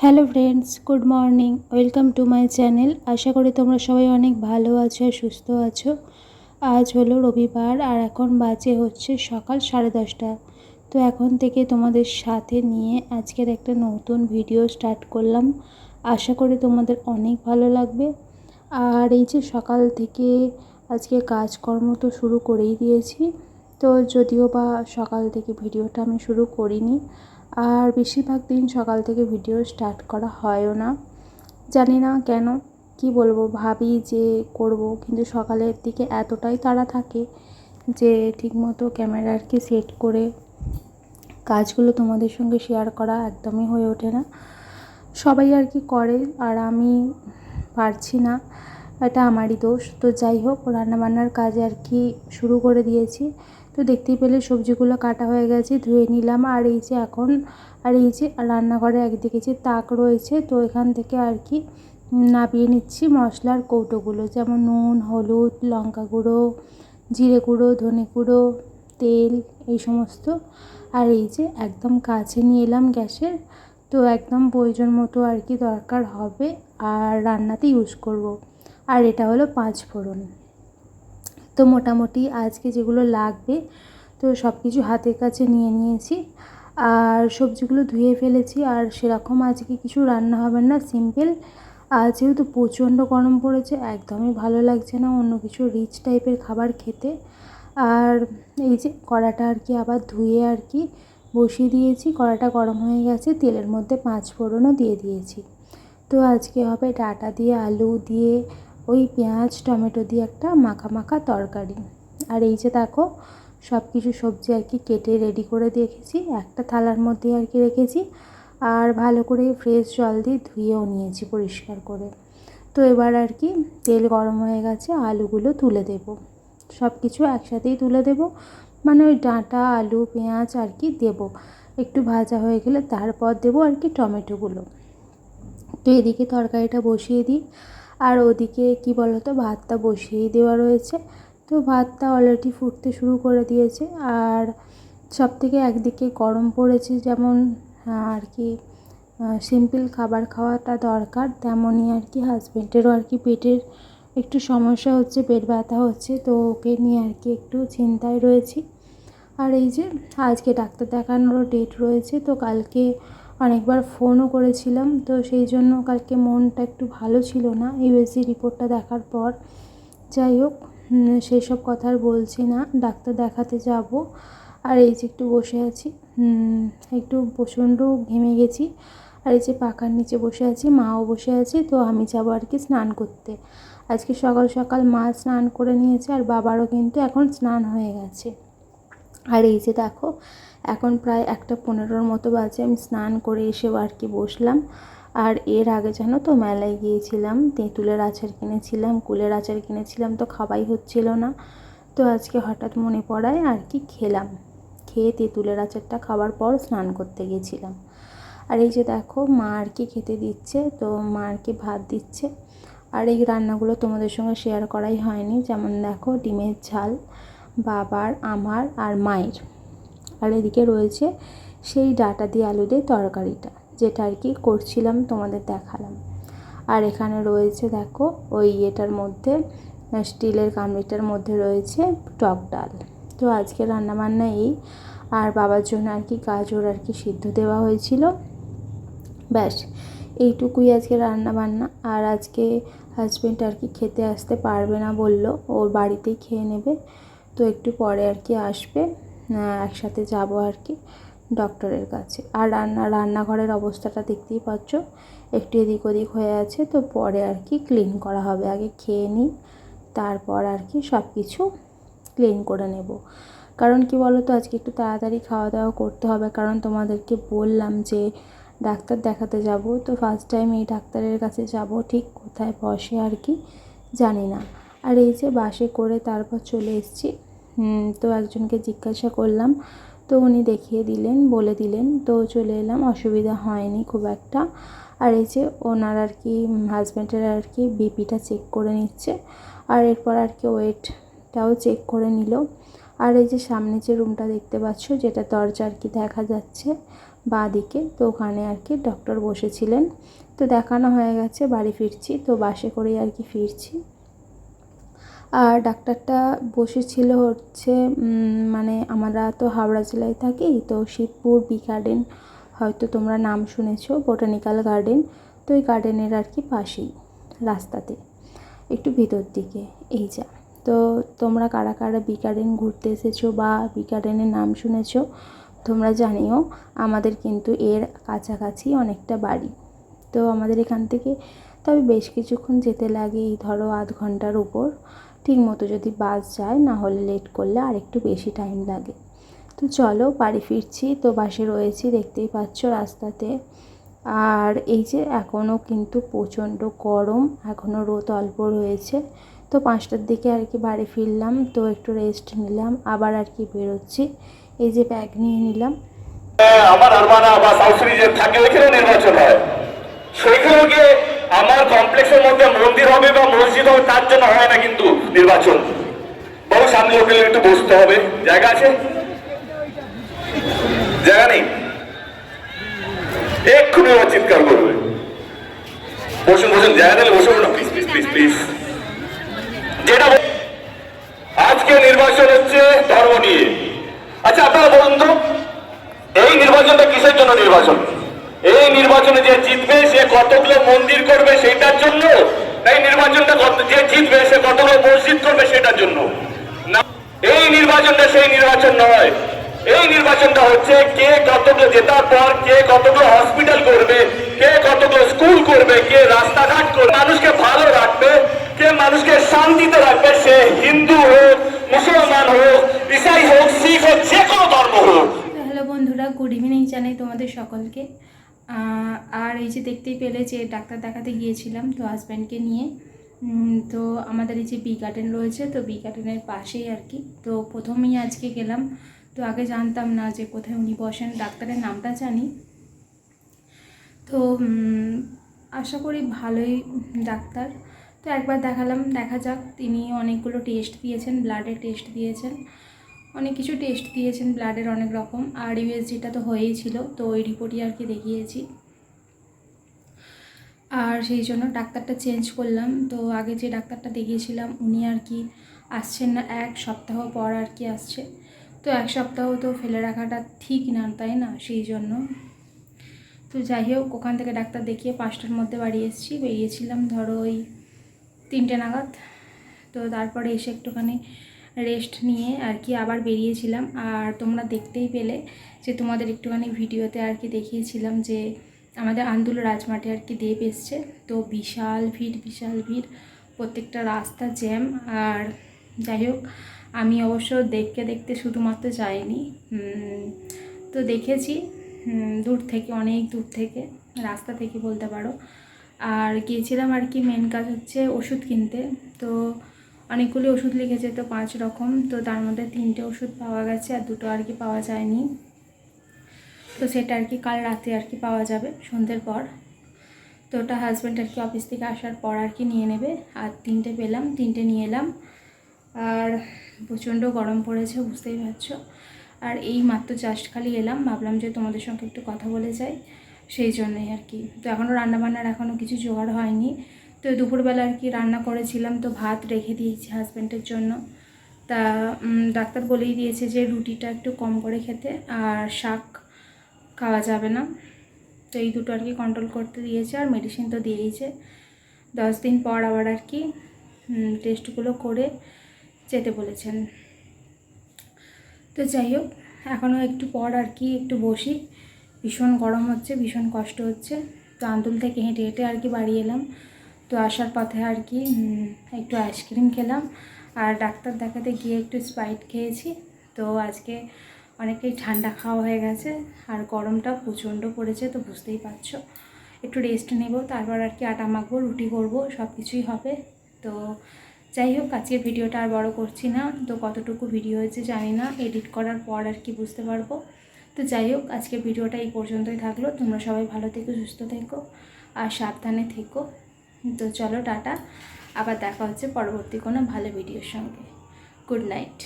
Hello friends, good morning. Welcome to my channel. আশা করি তোমরা সবাই অনেক ভালো আছো আর সুস্থ আছো। আজ হলো রবিবার আর এখন বাজে হচ্ছে সকাল সাড়ে দশটা। তো এখন থেকে তোমাদের সাথে নিয়ে আজকের একটা নতুন ভিডিও স্টার্ট করলাম। আশা করি তোমাদের অনেক ভালো লাগবে। আর এই যে সকাল থেকে আজকে কাজকর্ম তো শুরু করেই দিয়েছি। তো যদিও বা সকাল থেকে ভিডিওটা আমি শুরু করিনি আর বেশিরভাগ দিন সকাল থেকে ভিডিও স্টার্ট করা হয়ও না। জানি না কেন, কি বলব, ভাবি যে করব, কিন্তু সকালের দিকে এতটাই তাড়া থাকে যে ঠিকমতো ক্যামেরা আর কি সেট করে কাজগুলো তোমাদের সঙ্গে শেয়ার করা একদমই হয়ে ওঠে না। সবাই আর কি করে, আর আমি পারছি না। এটা আমারই দোষ। তো যাই হোক, রান্নাবান্নার কাজ আর কি শুরু করে দিয়েছি। তো দেখতেই পেলে সবজিগুলো কাটা হয়ে গেছে, ধুয়ে নিলাম। আর এই যে এখন, আর এই যে রান্নাঘরে একদিকে যে তাক রয়েছে, তো এখান থেকে আর কি নাবিয়ে নিচ্ছি মশলার কৌটোগুলো। যেমন নুন, হলুদ, লঙ্কা গুঁড়ো, জিরে গুঁড়ো, ধনে গুঁড়ো, তেল, এই সমস্ত। আর এই যে একদম কাছে নিয়ে এলাম গ্যাসের। তো একদম প্রয়োজন মতো আর কি দরকার হবে। আর রান্নাতে ইউজ করব। আর এটা হলো পাঁচ ফোড়ন। তো মোটামুটি আজকে যেগুলো লাগবে, তো সব কিছু হাতের কাছে নিয়ে নিয়েছি। আর সবজিগুলো ধুয়ে ফেলেছি, আর সেরকম আজকে কিছু রান্না হবে না, সিম্পল। আর যেহেতু প্রচণ্ড গরম পড়েছে, একদমই ভালো লাগছে না, অন্য কিছু রিচ টাইপের খাবার খেতে। আর এই যে কড়াটা আর কি আবার ধুয়ে আর কি বসিয়ে দিয়েছি, কড়াটা গরম হয়ে গেছে, তেলের মধ্যে পাঁচ ফোড়নও দিয়ে দিয়েছি। তো আজকে হবে ডাটা দিয়ে আলু দিয়ে ওই পেঁয়াজ, টমেটো দিয়ে একটা মাখা মাখা তরকারি। আর এই যে দেখো সব কিছু সবজি আর কি কেটে রেডি করে রেখেছি। একটা থালার মধ্যে আর কি রেখেছি। আর ভালো করে ফ্রেশ জল দিয়ে ধুয়েও নিয়েছি পরিষ্কার করে। তো এবার আর কি তেল গরম হয়ে গেছে, আলুগুলো তুলে দেব। সব কিছু একসাথেই তুলে দেব। মানে ওই ডাঁটা, আলু, পেঁয়াজ আর কি দেব। একটু ভাজা হয়ে গেলে তারপর দেবো আর কি টমেটোগুলো। তো এদিকে তরকারিটা বসিয়ে দিই। আর ওদিকে কি বলতো, ভাতটা বসিয়েই দেওয়া রয়েছে। তো ভাতটা অলরেডি ফুটতে শুরু করে দিয়েছে। আর সব থেকে একদিকে গরম পড়েছে যেমন আর কি সিম্পল খাবার খাওয়াটা দরকার, তেমনই আর কি হাজব্যান্ডেরও আর কি পেটের একটু সমস্যা হচ্ছে, পেট ব্যথা হচ্ছে, তো ওকে নিয়ে আর কি একটু চিন্তায় রয়েছি। আর এই যে আজকে ডাক্তার দেখানোরও ডেট রয়েছে, তো কালকে অনেকবার ফোনও করেছিলাম, তো সেই জন্য কালকে মনটা একটু ভালো ছিল না ইউএসজি রিপোর্টটা দেখার পর। যাই হোক সেই সব কথা আর বলছি না, ডাক্তার দেখাতে যাব। আর এই যে একটু বসে আছি একটু প্রচণ্ড ঘেমে গেছি। আর এই যে পাখার নিচে বসে আছি, মাও বসে আছে, তো আমি যাব আর কি স্নান করতে। আজকে সকাল সকাল মা স্নান করে নিয়েছে আর বাবারও কিন্তু এখন স্নান হয়ে গেছে। আর এই যে দেখো, এখন প্রায় একটা পনেরোর মতো বাজে, আমি স্নান করে এসেও আর কি বসলাম। আর এর আগে জানো তো, মেলায় গিয়েছিলাম, তেঁতুলের আচার কিনেছিলাম, কুলের আচার কিনেছিলাম, তো খাওয়াই হচ্ছিল না। তো আজকে হঠাৎ মনে পড়ায় আর কি খেলাম। খেয়ে তেঁতুলের আচারটা খাওয়ার পর স্নান করতে গেছিলাম। আর এই যে দেখো, মা আর কি খেতে দিচ্ছে, তো মা আর কি ভাত দিচ্ছে। আর এই রান্নাগুলো তোমাদের সঙ্গে শেয়ার করাই হয়নি, যেমন দেখো, ডিমের ঝাল। বাবার, আমার আর মায়ের। আর এদিকে রয়েছে সেই ডাটা দিয়ে আলু দিয়ে তরকারিটা, যেটা আর কি করছিলাম, তোমাদের দেখালাম। আর এখানে রয়েছে দেখো, ওই ইয়েটার মধ্যে স্টিলের কামড়িটার মধ্যে রয়েছে টক ডাল। তো আজকে রান্নাবান্না এই। আর বাবার জন্য আর কি গাজর আর কি সিদ্ধ দেওয়া হয়েছিল। ব্যাস, এইটুকুই আজকে রান্না বান্না আর আজকে হাজব্যান্ড আর কি খেতে আসতে পারবে না বলল, ওর বাড়িতেই খেয়ে নেবে। তো একটু পরে আর কি আসবে একসাথে যাব আর কি ডক্টরের কাছে। আর রান্না, রান্নাঘরের অবস্থাটা দেখতেই পাচ্ছ, একটু এদিক ওদিক হয়ে আছে, তো পরে আর কি ক্লিন করা হবে। আগে খেয়ে নিই, তারপর আর কি সব কিছু ক্লিন করে নেব। কারণ কি বলো তো আজকে একটু তাড়াতাড়ি খাওয়া দাওয়া করতে হবে, কারণ তোমাদেরকে বললাম যে ডাক্তার দেখাতে যাব, তো ফার্স্ট টাইম এই ডাক্তারের কাছে যাব, ঠিক কোথায় বসে আর কি জানি না। আর এই যে বাসে করে তারপর চলে এসেছি তো একজনকে জিজ্ঞাসা করলাম, তো উনি দেখিয়ে দিলেন, বলে দিলেন, তো চলে এলাম, অসুবিধা হয়নি খুব একটা। আর এই যে ওনার আর কি হাজব্যান্ডের আর কি বিপিটা চেক করে নিচ্ছে, আর এরপর আর কি ওয়েটটাও চেক করে নিল। আর এই যে সামনে যে রুমটা দেখতে পাচ্ছ, যেটা দরজা আর কি দেখা যাচ্ছে বাঁ দিকে তো ওখানে আর কি ডক্টর বসেছিলেন। তো দেখানো হয়ে গেছে, বাড়ি ফিরছি, তো বাসে করেই আর কি ফিরছি। আর ডাক্তারটা বসেছিল হচ্ছে মানে আমরা তো হাওড়া জেলায় থাকি, তো শিবপুর, বি গার্ডেন হয়তো তোমরা নাম শুনেছো বোটানিক্যাল গার্ডেন তো ওই গার্ডেনের আর কি পাশেই, রাস্তাতে, একটু ভিতর দিকে, এই যা। তো তোমরা কারা কারা বি গার্ডেন ঘুরতে এসেছ বা বি গার্ডেনের নাম শুনেছো, তোমরা জানিও, আমাদের কিন্তু এর কাছাকাছি অনেকটা বাড়ি। তো আমাদের এখান থেকে তবে বেশ কিছুক্ষণ যেতে লাগে এই ধরো আধ ঘণ্টার উপর। ঠিক মতো যদি বাস যায়, না হলে লেট করলে আর একটু বেশি টাইম লাগে। তো চলো বাড়ি ফিরছি, তো বাসে রয়েছি, দেখতেই পাচ্ছ রাস্তাতে। আর এই যে এখনও কিন্তু প্রচণ্ড গরম এখনও রোদ অল্প রয়েছে। তো পাঁচটার দিকে আর কি বাড়ি ফিরলাম, তো একটু রেস্ট নিলাম, আবার আর কি বেরোচ্ছি। এই যে ব্যাগ নিয়ে নিলাম। আমার আরমানা বা সাউথ সিরিজে থাকে, ওইখানেও নির্বাচন হয়। সেইখানেও গিয়ে আমার কমপ্লেক্সের মধ্যে মন্দির হবে বা মসজিদ হবে, তার জন্য হয় না কিন্তু নির্বাচন। বড় সামনে হোটেলে একটু বসতে হবে। জায়গা আছে? জায়গা নেই? এক্ষুনি ওরা চিৎকার করবে। বসুন বসুন, জায়গা দিলে বসে না প্লিজ প্লিজ প্লিজ প্লিজ যেটা আজকে নির্বাচন হচ্ছে ধর্ম নিয়ে। আচ্ছা আপনারা বলুন তো, এই নির্বাচনটা কিসের জন্য নির্বাচন? জিতবে, সে কতগুলো মন্দির করবে সেটার জন্য? এই নির্বাচনটা যে জিতবে, সে কতগুলো মসজিদ করবে সেটার জন্য। এই নির্বাচনটা সেই নির্বাচন নয়। এই নির্বাচনটা হচ্ছে কে কতগুলো জেতার পর কে কতগুলো হসপিটাল করবে, কে কতগুলো স্কুল করবে, কে রাস্তাঘাট করবে মানুষকে ভালো রাখবে, কে মানুষকে শান্তিতে রাখবে, সে হিন্দু হোক, মুসলমান হোক, ইসাই হোক, শিখ হোক, যে কোনো ধর্ম হোক। হ্যালো বন্ধুরা, গুড ইভিনিং জানাই তোমাদের সকলকে। আর এই যে দেখতেই পেলে যে ডাক্তার দেখাতে গিয়েছিলাম তো হাজব্যান্ডকে নিয়ে। তো আমাদের এই যে বি গার্ডেন রয়েছে, তো বি গার্ডেনের পাশেই আর কি। তো প্রথমেই আজকে গেলাম, তো আগে জানতাম না যে কোথায় উনি বসেন, ডাক্তারের নামটা জানি। তো আশা করি ভালোই ডাক্তার। তো একবার দেখালাম, দেখা যাক। তিনি অনেকগুলো টেস্ট দিয়েছেন ব্লাডের টেস্ট দিয়েছেন। অনেক কিছু টেস্ট দিয়েছেন ব্লাডের অনেক রকম, আর ইউএসজিটা তো হয়েই ছিল, তো ওই রিপোর্টই আর কি দেখিয়েছি। আর সেই জন্য ডাক্তারটা চেঞ্জ করলাম, তো আগে যে ডাক্তারটা দেখিয়েছিলাম, উনি আর কি আসছেন না, এক সপ্তাহ পর আর কি আসছে। তো এক সপ্তাহ তো ফেলে রাখাটা ঠিক না, তাই না? সেই জন্য। তো যাই হোক, ওখান থেকে ডাক্তার দেখিয়ে পাঁচটার মধ্যে বাড়ি এসেছি, বেরিয়েছিলাম ধরো ওই তিনটে নাগাদ। তো তারপরে এসে একটুখানি রেস্ট নিয়ে আর কি আবার বেরিয়েছিলাম। আর তোমরা দেখতেই পেলে যে তোমাদের একটুখানি ভিডিওতে আর কি দেখিয়েছিলাম যে আমাদের আন্দুল রাজমাঠে আর কি দেব এসছে। তো বিশাল ভিড় বিশাল ভিড়, প্রত্যেকটা রাস্তা জ্যাম। আর যাই হোক, আমি অবশ্য দেখতে দেখতে শুধুমাত্র যাইনি। তো দেখেছি দূর থেকে, অনেক দূর থেকে, রাস্তা থেকে বলতে পারো। আর গিয়েছিলাম আর কি মেন কাজ হচ্ছে ওষুধ কিনতে। তো অনেকগুলি ওষুধ লিখেছে তো পাঁচ রকম, তো তার মধ্যে তিনটে ওষুধ পাওয়া গেছে আর দুটো আর কি পাওয়া যায়নি। তো সেটা আর কি কাল রাতে আর কি পাওয়া যাবে সন্ধ্যের পর। তো ওটা হাজব্যান্ড আর কি অফিস থেকে আসার পর আর কি নিয়ে নেবে। আর তিনটে পেলাম, তিনটে নিয়ে এলাম। আর প্রচণ্ড গরম পড়েছে, বুঝতেই পারছ। আর এই মাত্র জাস্ট খালি এলাম, ভাবলাম যে তোমাদের সঙ্গে একটু কথা বলে যাই। সেই জন্যই আর কি। তো এখনও রান্নাবান্নার এখনও কিছু জোগাড় হয়নি। তো দুপুরবেলা আর কি রান্না করেছিলাম, তো ভাত রেখে দিয়েছি হাজব্যান্ডের জন্য। তা ডাক্তার বলেই দিয়েছে যে রুটিটা একটু কম করে খেতে, আর শাক খাওয়া যাবে না। তো এই দুটো আর কি কন্ট্রোল করতে দিয়েছে, আর মেডিসিন তো দিয়েইছে। দশ দিন পর আবার আর কি টেস্টগুলো করে যেতে বলেছেন। তো যাই হোক, এখনও একটু পর আর কি একটু বসি। ভীষণ গরম হচ্ছে, ভীষণ কষ্ট হচ্ছে। তো আন্দুল থেকে হেঁটে হেঁটে আর কি বাড়ি এলাম। তো আসার পথে আর কি একটু আইসক্রিম খেলাম। আর ডাক্তার দেখাতে গিয়ে একটু স্প্রাইট খেয়েছি। তো আজকে অনেকটাই ঠান্ডা খাওয়া হয়ে গেছে। আর গরমটা প্রচণ্ড পড়েছে, তো বুঝতেই পারছ। একটু রেস্ট নেব, তারপর আর কি আটা মাখবো, রুটি করব সব কিছুই হবে। তো যাই হোক, আজকের ভিডিওটা আর বড় করছি না। তো কতটুকু ভিডিও হয়েছে জানি না এডিট করার পর আর কি বুঝতে পারব। তো যাই হোক, আজকের ভিডিওটা এই পর্যন্তই থাকল। তোমরা সবাই ভালো থেকো, সুস্থ থেকো, আর সাবধানে থেকো। তো চলো টাটা আবার দেখা হচ্ছে পরবর্তী কোনো ভালো ভিডিওর সঙ্গে। Good night